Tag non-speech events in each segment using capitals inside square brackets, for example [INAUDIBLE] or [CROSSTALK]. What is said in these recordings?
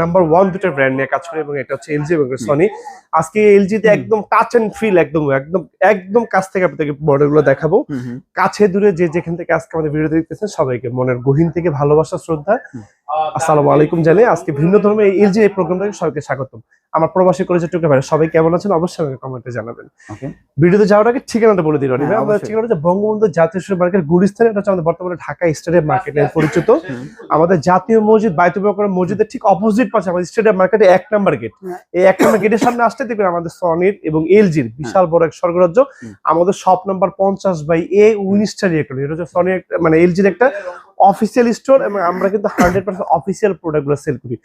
Number one দুটো brand নিয়ে কাজ করে এবং এটা হচ্ছে এলজি এবং সনি আজকে এলজি তে একদম টাচ এন্ড ফিল একদম একদম একদম কাছ থেকে আপনাদেরকে মডেলগুলো দেখাবো। কাছে দূরে যে যেখান থেকে আজকে আমাদের ভিডিও দেখতেছেন সবাইকে মনের গহীন থেকে ভালোবাসা শ্রদ্ধা। আসসালামু আলাইকুম জানিয়ে আজকে ভিন্ন ধর্মের এই এলজি এই প্রোগ্রামটাকে সবাইকে স্বাগতম। আমার প্রবাসী কলেজের টুকে ভাই সবাই কেমন আছেন? অবশ্যই আমাকে কমেন্টে জানাবেন। ওকে। ভিডিওতে যাওয়ার আগে ঠিকানাটা বলে দিল হ্যাঁ, আমাদের অবশ্যই। ঠিকানা হচ্ছে বঙ্গবন্ধু জাতীয় মার্কেট গুলিস্তানে। এটা হচ্ছে আমাদের বর্তমানে ঢাকা স্টেডিয়াম মার্কেট নামে পরিচিত। আমাদের জাতীয় মসজিদ বাইতুল বকর মসজিদের ঠিক অপোজিট পাশে আমাদের স্টেডিয়াম মার্কেটে এক নাম্বার গেট হ্যাঁ। এই এক নাম্বার গেটের সামনে আসতে দেখবেন আমাদের সনির এবং এলজির বিশাল বড় এক স্বর্গরাজ্য। আমাদের শপ নাম্বার পঞ্চাশ বাই এ উইনস্টারি একটা এটা হচ্ছে সনির একটা মানে এলজির একটা অফিসিয়াল স্টোর এবং আমরা কিন্তু হান্ড্রেড পার্সেন্ট অফিসিয়াল প্রোডাক্টগুলো সেল করি।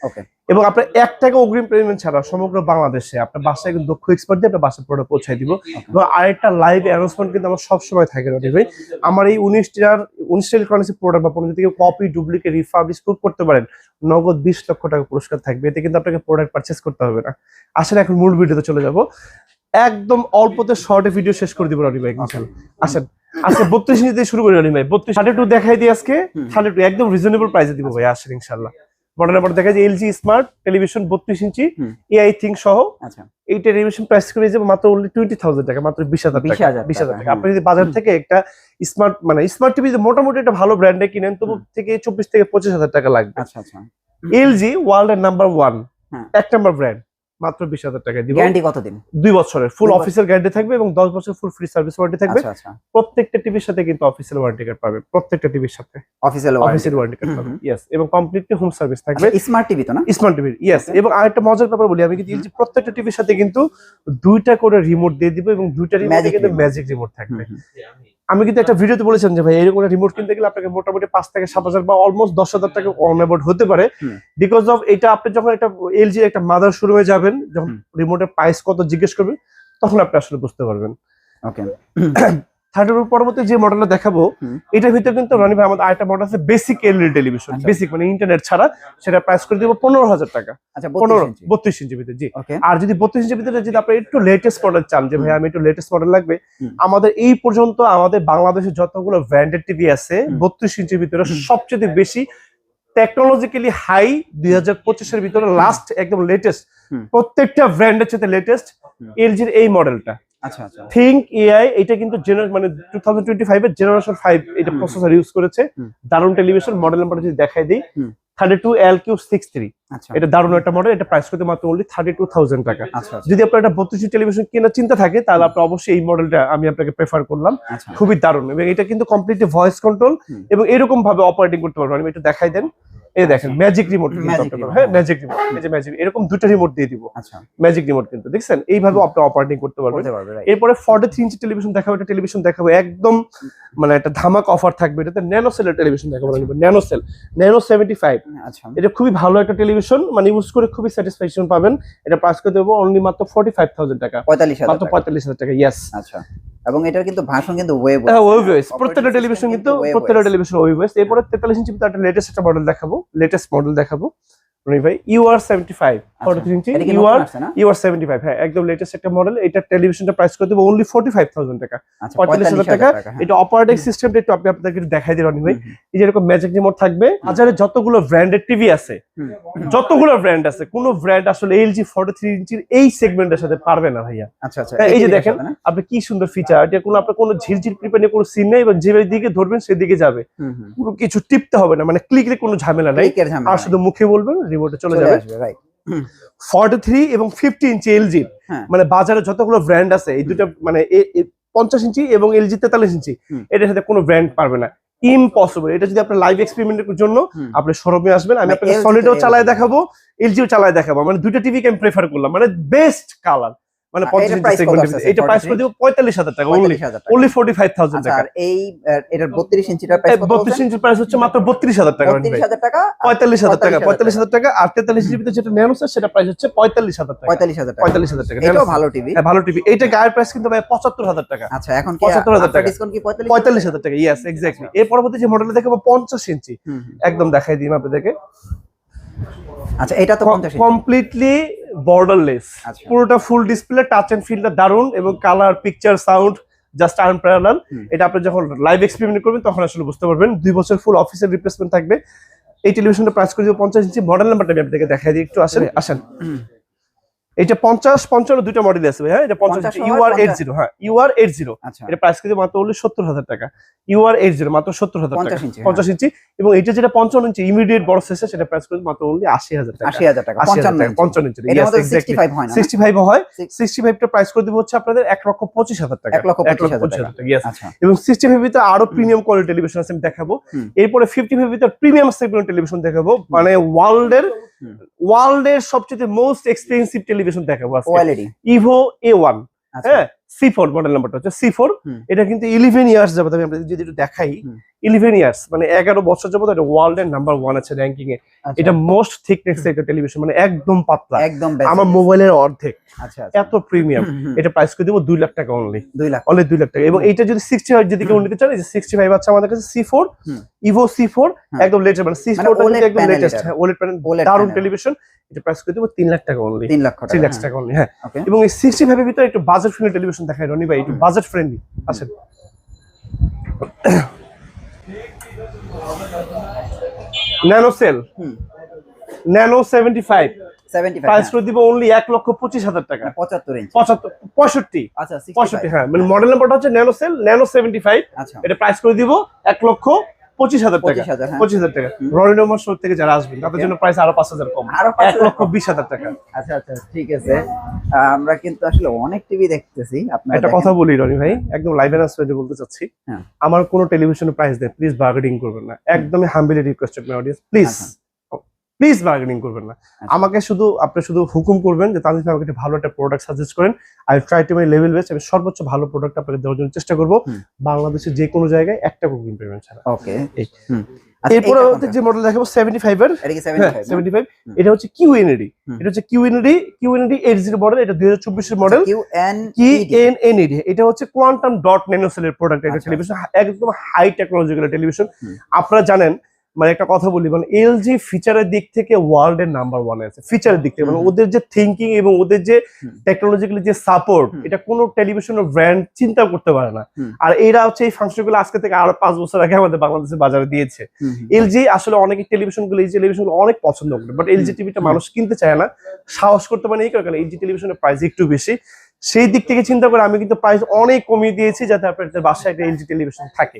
এবং আপনার এক টাকা অগ্রিম পেমেন্ট ছাড়া সমগ্র বাংলাদেশে আপনার বাসায় কিন্তু দক্ষ এক্সপার্ট দিয়ে আপনার বাসায় প্রোডাক্ট পৌঁছায় দিব। এবং আরেকটা লাইভ অ্যানাউন্সমেন্ট কিন্তু আমার সবসময় থাকে রনি ভাই। আমার এই উনিশটার উনিশটা ইলেকট্রনিক্স প্রোডাক্ট বা পণ্য থেকে কপি ডুপ্লিকেট রিফার্বিশ প্রুভ করতে পারেন। নগদ বিশ লক্ষ টাকা পুরস্কার থাকবে। এতে কিন্তু আপনাকে প্রোডাক্ট পারচেস করতে হবে না। আসলে এখন মূল ভিডিওতে চলে যাব। একদম অল্পতে শর্টে ভিডিও শেষ করে দিব রনি ভাই আসেন। আজকে বত্রিশ ইঞ্চি দিয়ে শুরু করি রনি ভাই। বত্রিশ থার্টি টু দেখাই দিই আজকে। থার্টি টু একদম রিজনেবল প্রাইসে দিব ভাই আসেন ইনশাল্লাহ। মডেল নাম্বার দেখা যায় এলজি স্মার্ট টেলিভিশন বত্রিশ ইঞ্চি এআই থিং সহ। আচ্ছা। এই টেলিভিশন প্রাইস করে যাবে মাত্র অনলি টোয়েন্টি থাউজেন্ড টাকা মাত্র বিশ হাজার টাকা। 20,000 বিশ হাজার টাকা, আপনি যদি বাজার থেকে একটা স্মার্ট মানে স্মার্ট টিভি মোটামুটি একটা ভালো ব্র্যান্ডে কিনেন তবু থেকে চব্বিশ থেকে পঁচিশ হাজার টাকা লাগবে। আচ্ছা আচ্ছা। এলজি ওয়ার্ল্ড এর নাম্বার ওয়ান হ্যাঁ। এক নাম্বার ব্র্যান্ড মাত্র বিশ হাজার টাকা দিব। গ্যারান্টি কতদিন? দুই বছরের ফুল। অফিসিয়াল গ্যারান্টি থাকবে এবং দশ বছর ফুল ফ্রি সার্ভিস ওয়ারেন্টি থাকবে। আচ্ছা আচ্ছা। প্রত্যেকটা টিভির সাথে কিন্তু অফিসিয়াল ওয়ারেন্টি কার্ড পাবে প্রত্যেকটা টিভির সাথে। Official official warranty card yes এবং কমপ্লিটলি হোম সার্ভিস থাকবে। স্মার্ট টিভি তো না? স্মার্ট টিভির ইয়েস. এবং আরেকটা মজার ব্যাপার বলি আমি কিন্তু প্রত্যেকটা টিভির সাথে কিন্তু দুইটা করে রিমোট দিয়ে দিব এবং দুইটা রিমোটে কিন্তু ম্যাজিক রিমোট থাকবে। আমি কিন্তু একটা ভিডিওতে বলেছিলাম যে ভাই এরকম রিমোট কিনতে গেলে আপনাকে মোটামুটি পাঁচ থেকে সাত হাজার বা অলমোস্ট দশ হাজার টাকা অন অ্যাবাউট হতে পারে। বিকজ অফ এটা আপনি যখন একটা এলজি একটা মাদার শুরু হয়ে যাবেন যখন রিমোটের প্রাইস কত জিজ্ঞেস করবেন তখন আপনি আসলে বুঝতে পারবেন। ওকে [CLEARS THROAT] থার্ড পরবর্তী যে মডেলটা দেখাবো এটার ভিতরে কিন্তু রনি ভাই আমাদের আরেকটা মডেল আছে বেসিক এলইডি টেলিভিশন। বেসিক মানে ইন্টারনেট ছাড়া সেটা প্রাইস করে দিব পনেরো হাজার টাকা। আচ্ছা পনেরো বত্রিশ ইঞ্চি। ভিতরে জি। আর যদি বত্রিশ ইঞ্চির ভিতরে যদি আপনি একটু লেটেস্ট মডেল চান যে ভাই আমি একটু লেটেস্ট মডেল লাগবে আমাদের এই পর্যন্ত আমাদের বাংলাদেশে যতগুলো ব্র্যান্ডেড টিভি আছে বত্রিশ ইঞ্চির ভিতরে সবচেয়ে বেশি টেকনোলজিক্যালি হাই দুই হাজার পঁচিশের ভিতরে লাস্ট একদম লেটেস্ট প্রত্যেকটা ব্র্যান্ডের সাথে লেটেস্ট এলজির এই মডেলটা আচ্ছা আচ্ছা। থিঙ্ক এআই এটা কিন্তু মানে টু থাউজেন্ড টোয়েন্টি ফাইভ এর জেনারেশন ফাইভ এটা। প্রসেসর ইউজ করেছে। দারুণ টেলিভিশন মডেল নাম্বার যদি দেখাই দিই আচ্ছা। এটা দারুণ একটা মডেল এটা প্রাইস করতে মাত্র অনলি টাকা। আচ্ছা আচ্ছা। যদি আপনার একটা বত্রিশ টেলিভিশন কেনার চিন্তা থাকে তাহলে আপনি অবশ্যই এই মডেলটা আমি আপনাকে প্রেফার করলাম। খুবই দারুণ। এবং এটা কিন্তু কমপ্লিটলি ভয়েস কন্ট্রোল এবং এরকম ভাবে অপারেটিং করতে পারবেন। আমি একটু দেখাই দেন। এই দেখেন ম্যাজিক রিমোট হ্যাঁ। ম্যাজিক রিমোট এই যে ম্যাজিক এরকম দুটো রিমোট দিয়ে দিব। আচ্ছা। ম্যাজিক রিমোট কিন্তু দেখছেন? এইভাবে আপনি অপারেটিং করতে পারবেন। এরপরে ফর্টি থ্রি ইঞ্চি টেলিভিশন দেখাবো এটা টেলিভিশন দেখাবো একদম মানে একটা ধামাক অফার থাকবে এটাতে ন্যানো সেলের টেলিভিশন দেখাবো nano cell nano seventy five আচ্ছা। এটা খুবই ভালো একটা টেলিভিশন মানে ইউজ করে খুবই স্যাটিসফ্যাকশন পাবেন। এটা প্রাইস করে দেবো অনলি মাত্র ফর্টি ফাইভ থাউজেন্ড টাকা। পঁয়তাল্লিশ হাজার মাত্র টাকা। পঁয়তাল্লিশ হাজার টাকা ইয়েস আচ্ছা। এবং এটার কিন্তু ভাষণ কিন্তু ওয়েব হ্যাঁ ওয়েব ওয়েস প্রত্যেকটা টেলিভিশন কিন্তু প্রত্যেকটা টেলিভিশন ওয়েব ওয়েস এরপরে তেতাল্লিশ ইঞ্চি একটা লেটেস্ট একটা মডেল দেখাবো। লেটেস্ট মডেল দেখাবো। ভাই UR seventy five forty inch UR নতুন আসছে না? ইউআর সেভেন্টি ফাইভ হ্যাঁ একদম লেটেস্ট একটা মডেল এটা টেলিভিশনটা প্রাইস করে দেবো অনলি ফোর্টি ফাইভ থাউজেন্ড টাকা পঁয়তাল্লিশ হাজার টাকা। এটা অপারেটিং সিস্টেমটা একটু আপনি আপনাদেরকে দেখাই দিই ভাই। হুম, হুম, এই যে ম্যাজিক রিমোট থাকবে বাজারে যতগুলো টিভি আছে যতগুলো ব্র্যান্ড আছে কোনো ব্র্যান্ড আসলে এলজি ফর্টি থ্রি ইঞ্চির এই সেগমেন্টের সাথে পারবে না ভাইয়া। আচ্ছা আচ্ছা হ্যাঁ, এই যে দেখেন। আপনি কি সুন্দর ফিচার এটা কোনো আপনার কোনো ঝিরঝির প্রিপেয়ার কোনো সিন নেই এবং যে দিকে ধরবেন সেদিকে যাবে। কোনো কিছু টিপতে হবে না মানে ক্লিকে কোনো ঝামেলা নাই। আর শুধু মুখে বলবেন রিমোটে চলে যাবে। রাইট ফর্টি থ্রি এবং ফিফটি ইঞ্চি এলজি। মানে বাজারে যতগুলো ব্র্যান্ড আছে এই দুটো মানে পঞ্চাশ ইঞ্চি এবং এলজি তেতাল্লিশ ইঞ্চি এটার সাথে কোনো ব্র্যান্ড পারবে না। ইম্পসিবল এটা যদি আপনার লাইভ এক্সপেরিমেন্টের জন্য আপনি শোরুমে আসবেন আমি মানে আপনাকে সলিডও চালায় দেখাবো এলজিও চালায় দেখাবো। মানে দুটো টিভিকে আমি প্রেফার করলাম। মানে বেস্ট কালার মানে আর পঞ্চাশ এটার ইঞ্চি price কত segment এর আছে, ভিতরে। এটা প্রাইস করে দেবো পঁয়তাল্লিশ হাজার টাকা অনলি অনলি আচ্ছা এই এটার ইঞ্চিটার প্রাইস ইঞ্চির হচ্ছে মাত্র বত্রিশ হাজার টাকা রনি বত্রিশ ভাই। হাজার টাকা আর পঁয়তাল্লিশ হাজার টাকা 45,000 পঁয়তাল্লিশ হাজার টাকা আর যেটা ন্যানো সেটা প্রাইস হচ্ছে টাকা ভালো টিভি হ্যাঁ ভালো টিভি গায়ের প্রাইস কিন্তু ভাই টাকা আচ্ছা এখন 75,000 টাকা। ডিসকাউন্ট কি ইয়েস এক্স্যাক্টলি এর পরবর্তী যে মডেল দেখাবো পঞ্চাশ ইঞ্চি হুম, হুম। একদম দেখাই দিন আপনাদেরকে আচ্ছা এটা তো কমপ্লিটলি বর্ডারলেস আচ্ছা। পুরোটা ফুল ডিসপ্লে টাচ এন্ড ফিলটা দারুণ এবং colour picture sound just unparallel এটা আপনি যখন লাইভ এক্সপেরিমেন্ট করবেন তখন আসলে বুঝতে পারবেন দুই বছর ফুল অফিসের রিপ্লেসমেন্ট থাকবে। এই টেলিভিশনটা প্রাইস করে দিব পঞ্চাশ ইঞ্চি মডেল নাম্বারটা আমি আপনাকে দেখাই দিই একটু আসেন আসেন। এটা পঞ্চাশ পঞ্চান্ন দুইটা মডেল আছে হ্যাঁ? এটা পঞ্চাশ 50 ইউআর এইট জিরো হ্যাঁ ইউআর আচ্ছা। এটা প্রাইস কিন্তু মাত্র হলো সত্তর হাজার টাকা। ইউআর এইট জিরো মাত্র সত্তর হাজার টাকা। 50 ইঞ্চি, হ্যাঁ। ইঞ্চি। এবং এটা যেটা পঞ্চান্ন ইঞ্চি ইমিডিয়েট বড় সাইজ সেটা প্রাইস করে মাত্র আশি হাজার টাকা। আশি হাজার টাকা 80,000 পঞ্চান্ন টাকা, পঞ্চান্ন ইঞ্চি। এটার মধ্যে সিক্সটি ফাইভ হয় না। না? সিক্সটি ফাইভ হয়। Six- সিক্সটি প্রাইস করে দিব হচ্ছে আপনাদের এক লক্ষ পঁচিশ হাজার টাকা। এক লক্ষ পঁচিশ হাজার টাকা। টাকা আচ্ছা। এবং সিক্সটি ফাইভ ভিতরে আরও প্রিমিয়াম কোয়ালিটি টেলিভিশন আছে আমি দেখাবো। এরপরে ভিতরে প্রিমিয়াম সেগমেন্ট টেলিভিশন দেখাবো। মানে ওয়ার্ল্ড এর। ওয়ার্ল্ড এর সবচেয়ে মোস্ট এক্সপেন্সিভ টেলিভিশন দেখাবো আজকে। ইভো এ ওয়ান হ্যাঁ? সি ফোর মডেল নাম্বারটা হচ্ছে সি ফোর এটা কিন্তু ইলেভেন ইয়ার্স যাবত আমি আপনাদের যদি একটু দেখাই। ইলেভেন ইয়ার্স মানে এগারো বছর যাবত এটা ওয়ার্ল্ড এর নাম্বার ওয়ান আছে র্যাঙ্কিং এ। আচ্ছা। এটা মোস্ট থিকনেস একটা টেলিভিশন মানে একদম পাতলা। একদম আমার মোবাইলের অর্ধেক। আচ্ছা আচ্ছা। এত প্রিমিয়াম এটা প্রাইস করে দিব দুই লাখ টাকা অনলি দুই লাখ। অনলি দুই লাখ টাকা। এবং এইটা যদি সিক্সটি ফাইভ যদি কেউ নিতে চান যে সিক্সটি ফাইভ আছে আমাদের কাছে C four evo C four হ্যাঁ। একদম লেটেস্ট মানে সি OLED একদম লেটেস্ট হ্যাঁ ওলেট প্যানেল দারুণ টেলিভিশন এটা প্রাইস করে দিব তিন লাখ টাকা অনলি তিন থ্রি টাকা লাখ টাকা অনলি হ্যাঁ। এবং এই সিক্সটি ফাইভের ভিতরে একটু বাজেট ফ্রেন্ডলি টেলিভিশন দেখায় রনি ভাই একটু বাজেট ফ্রেন্ডলি আছেন। ন্যানো সেল হুম। Nano seventy five seventy price five করে দিব অনলি এক লক্ষ পঁচিশ হাজার টাকা। পঁচাত্তর ইঞ্চি পঁচাত্তর পঁয়ষট্টি। আচ্ছা পঁয়ষট্টি হ্যাঁ। মানে মডেল নাম্বারটা হচ্ছে nano cell nano seventy five আচ্ছা। এটা প্রাইস করে দিব এক লক্ষ পঁচিশ হাজার টাকা। পঁচিশ হাজার হ্যাঁ। টাকা। হুম। রনি নম্বর শো থেকে যারা আসবেন তাদের জন্য প্রাইস আরও পাঁচ হাজার কম। আরও এক লক্ষ বিশ হাজার টাকা। আচ্ছা আচ্ছা ঠিক আছে। আমরা কিন্তু আসলে অনেক টিভি দেখতেছি একটা কথা বলি রনি ভাই একদম লাইভ অ্যান্ড বলতে চাচ্ছি। হ্যাঁ। আমার কোনো টেলিভিশনের প্রাইস দেয় প্লিজ বার্গেনিং করবেন না। একদমই humbly requested my audience please. Please bargaining করবেন না। আচ্ছা। আমাকে শুধু আপনি শুধু হুকুম করবেন যে তাদের আমাকে একটা ভালো একটা প্রোডাক্ট সাজেস্ট করেন। I try to my level best আমি সর্বোচ্চ ভালো প্রোডাক্ট আপনাকে দেওয়ার জন্য চেষ্টা করব। হুম। বাংলাদেশের যে কোনো জায়গায় একটা কুকিং পেমেন্ট ছাড়া। ওকে। আচ্ছা, এরপরে যে মডেল দেখাবো সেভেন্টি ফাইভ এর। এটা কি হ্যাঁ 75 সেভেন্টি ফাইভ এটা হচ্ছে কিউ এনএডি। এটা হচ্ছে Q NED Q NED eight zero model এটা দুই হাজার চব্বিশের মডেল কিউ এন কি ইডি। এন এনএডি এটা হচ্ছে কোয়ান্টাম ডট ন্যানোসেলের প্রোডাক্ট আচ্ছা। টেলিভিশন একদম হাই টেকনোলজিক্যাল টেলিভিশন আপনারা জানেন মানে একটা কথা বলি মানে এলজি ফিচারের দিক থেকে ওয়ার্ল্ড এর নাম্বার ওয়ান আছে। ফিচারের দিক থেকে মানে ওদের যে থিঙ্কিং এবং ওদের যে। টেকনোলজিক্যালি যে সাপোর্ট এটা কোনো টেলিভিশনের ব্র্যান্ড চিন্তা করতে পারে না। আর এরা হচ্ছে এই ফাংশনগুলো আজকে থেকে আরও পাঁচ বছর আগে আমাদের বাংলাদেশের বাজারে দিয়েছে। এলজি আসলে অনেকে টেলিভিশনগুলো এই টেলিভিশন অনেক পছন্দ করে বাট এলজি টিভিটা মানুষ কিনতে চায় না সাহস করতে পারে এই কারণে এলজি টেলিভিশনের প্রাইস একটু বেশি। সেই দিক থেকে চিন্তা করে আমি কিন্তু প্রাইস অনেক কমিয়ে দিয়েছি যাতে আপনাদের বাসায় একটা এলজি টেলিভিশন থাকে।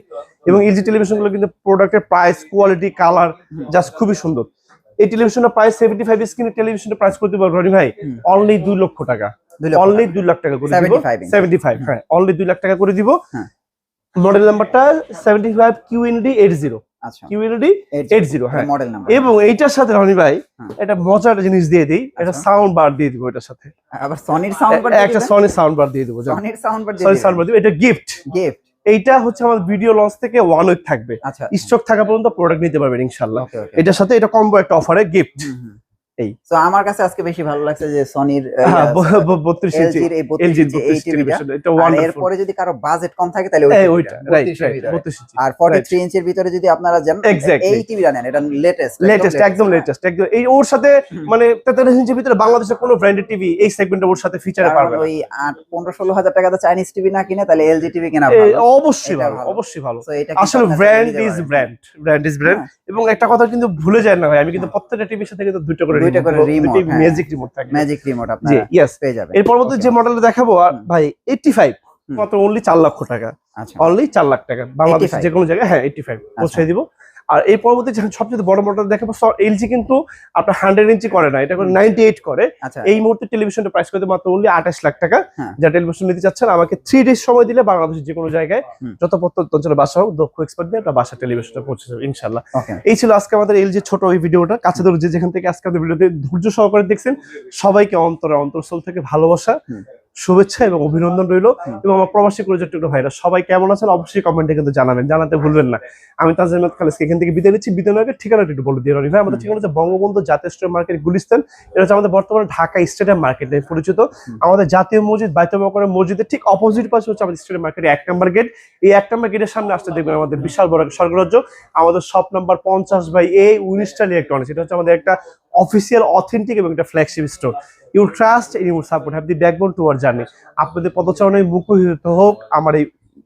এবং এলজি টেলিভিশনগুলো কিন্তু প্রোডাক্টের প্রাইস কোয়ালিটি কালার জাস্ট খুবই সুন্দর। এই টেলিভিশনের প্রাইস সেভেন্টি ফাইভ স্ক্রিনের টেলিভিশনের প্রাইস করতে পারব রনি ভাই। অনলি দুই লক্ষ টাকা। অনলি দুই লাখ টাকা করে দিব। 75 সেভেন্টি ফাইভ হ্যাঁ অনলি দুই লাখ টাকা করে দিব। মডেল নাম্বারটা seventy five QNED eight zero আচ্ছা। কিউএনডি হ্যাঁ। মডেল নাম্বার এবং এইটার সাথে রনি ভাই হ্যাঁ। একটা মজার জিনিস দিয়ে দিই একটা আচ্ছা। সাউন্ড বার দিয়ে দিব এটার সাথে। আবার সনির সাউন্ড বার একটা সাউন্ড বার দিয়ে দিব সনির sound bar Sony sound bar দিব এটা গিফট গিফট এইটা হচ্ছে আমাদের ভিডিও লঞ্চ থেকে ওয়ান উইক থাকবে। আচ্ছা। স্টক থাকা পর্যন্ত প্রোডাক্ট নিতে পারবেন ইনশাল্লাহ এটার সাথে এটা কম্বো একটা অফারে গিফট এই। তো আমার কাছে আজকে বেশি ভালো লাগছে যে সনির হ্যাঁ বত্রিশ ইঞ্চি এলজির এই এলজি 32 ইঞ্চি এই বত্রিশ টিভিটা। টেলিভিশন এটা ওয়ান্ডারফুল এরপরে যদি কারও বাজেট কম থাকে তাহলে ওইটা রাইট 32 এর ভিতরে। বত্রিশ ইঞ্চি। আর 43 ইঞ্চির ভিতরে যদি আপনারা এই টিভিটা নেন এটা লেটেস্ট লেটেস্ট একদম লেটেস্ট একদম। এই ওর সাথে মানে তেতাল্লিশ ইঞ্চির ভিতরে বাংলাদেশের কোনো ব্র্যান্ডেড টিভি এই সেগমেন্টে ওর সাথে ফিচারে পারবে না। ওই আট পনেরো ষোলো হাজার টাকাতে চাইনিজ টিভি না কিনে তাহলে এলজি টিভি কেনা ভালো। অবশ্যই ভালো। অবশ্যই ভালো। এটা আসলে brand is brand brand is brand হ্যাঁ। এবং একটা কথা কিন্তু ভুলে যায় না ভাই আমি কিন্তু প্রত্যেকটা টিভির সাথে কিন্তু দুইটা করে দুইটা করে হ্যাঁ। ম্যাজিক রিমোট থাকে। ম্যাজিক রিমোট আপনারা ইয়েস পেয়ে যাবেন। এর পরবর্তী. যে মডেলটা দেখাবো আর ভাই এইটটি ফাইভ হুম। মাত্র অনলি চার লক্ষ টাকা। আচ্ছা। অনলি চার লাখ টাকা। বাংলাদেশ 85 যে কোনো জায়গায় হ্যাঁ এইটটি ফাইভ পৌঁছে দিব। আর এই পরবর্তী যখন সবচেয়ে বড় মডেল দেখাবো এলজি কিন্তু আপনার হান্ড্রেড ইঞ্চি করে না এটা করে। নাইনটি এইট করে এই মুহূর্তে টেলিভিশনটা প্রাইস করতে মাত্র অনলি আঠাশ লাখ টাকা। হ্যাঁ। যা টেলিভিশন নিতে চাচ্ছেন আমাকে থ্রি ডেজ সময় দিলে বাংলাদেশের যে কোনো জায়গায় যত প্রত্যন্ত অঞ্চলে বাসা হোক দক্ষ এক্সপার্ট দিয়ে আপনার বাসা টেলিভিশনটা পৌঁছে যাবে ইনশাল্লাহ এই ছিল আজকে আমাদের এলজি ছোট এই ভিডিওটা কাছে ধরে যে যেখান থেকে আজকে আমাদের ভিডিওতে ধৈর্য সহকারে দেখছেন সবাইকে অন্তরে অন্তরস্থল থেকে ভালোবাসা। শুভেচ্ছা এবং অভিনন্দন রইল। হুম। এবং আমার প্রবাসী প্রজেক্ট ভাইরা সবাই কেমন আছেন? অবশ্যই কমেন্টে কিন্তু জানাবেন জানাতে ভুলবেন না। আমি তাজের খালেসকে এখান থেকে বিদায় নিচ্ছি। বিদায় নেওয়ার আগে ঠিকানাটা একটু বলে দিয়ে রনি ভাই। আমাদের। ঠিকানা হচ্ছে বঙ্গবন্ধু জাতীয় স্টোর মার্কেট গুলিস্তান। এটা হচ্ছে আমাদের বর্তমানে ঢাকা স্টেডিয়াম মার্কেট নামে পরিচিত। আমাদের জাতীয় মসজিদ বাইতবকরের মসজিদের ঠিক অপোজিট পাশে হচ্ছে আমাদের স্টেডিয়াম মার্কেটের এক নম্বর গেট এই এক নম্বর গেটের সামনে আসতে দেখবেন আমাদের বিশাল বড় স্বর্গরাজ্য। আমাদের শপ নাম্বার পঞ্চাশ বাই এ উনিশটালি ইলেকট্রনিক্স এটা হচ্ছে আমাদের একটা অফিসিয়াল অথেন্টিক এবং একটা flagship store you trust you support have the backbone to our journey আপনাদের পদচারণে মুখরিত হোক আমার এই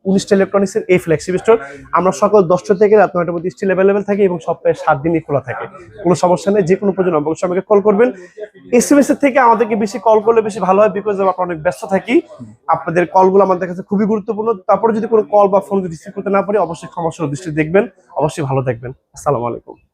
উনিশটা ইলেকট্রনিক্সের এই ফ্ল্যাগশিপ স্টোর আমরা সকাল দশটা থেকে রাত নয়টার মধ্যে স্টিল অ্যাভেলেবেল থাকি এবং সপ্তাহে সাত দিনই খোলা থাকে। কোনো সমস্যা নেই, যে কোনো প্রয়োজন অবশ্যই আমাকে কল করবেন। এস এম এস এর থেকে আমাদেরকে বেশি কল করলে বেশি ভালো হয় বিকজ আমরা অনেক ব্যস্ত থাকি। আপনাদের কলগুলো আমাদের কাছে খুবই গুরুত্বপূর্ণ। তারপরে যদি কোনো কল বা ফোন রিসিভ করতে না পারি, অবশ্যই ক্ষমাসুর দৃষ্টি দেখবেন। অবশ্যই ভালো থাকবেন। আসসালামু আলাইকুম।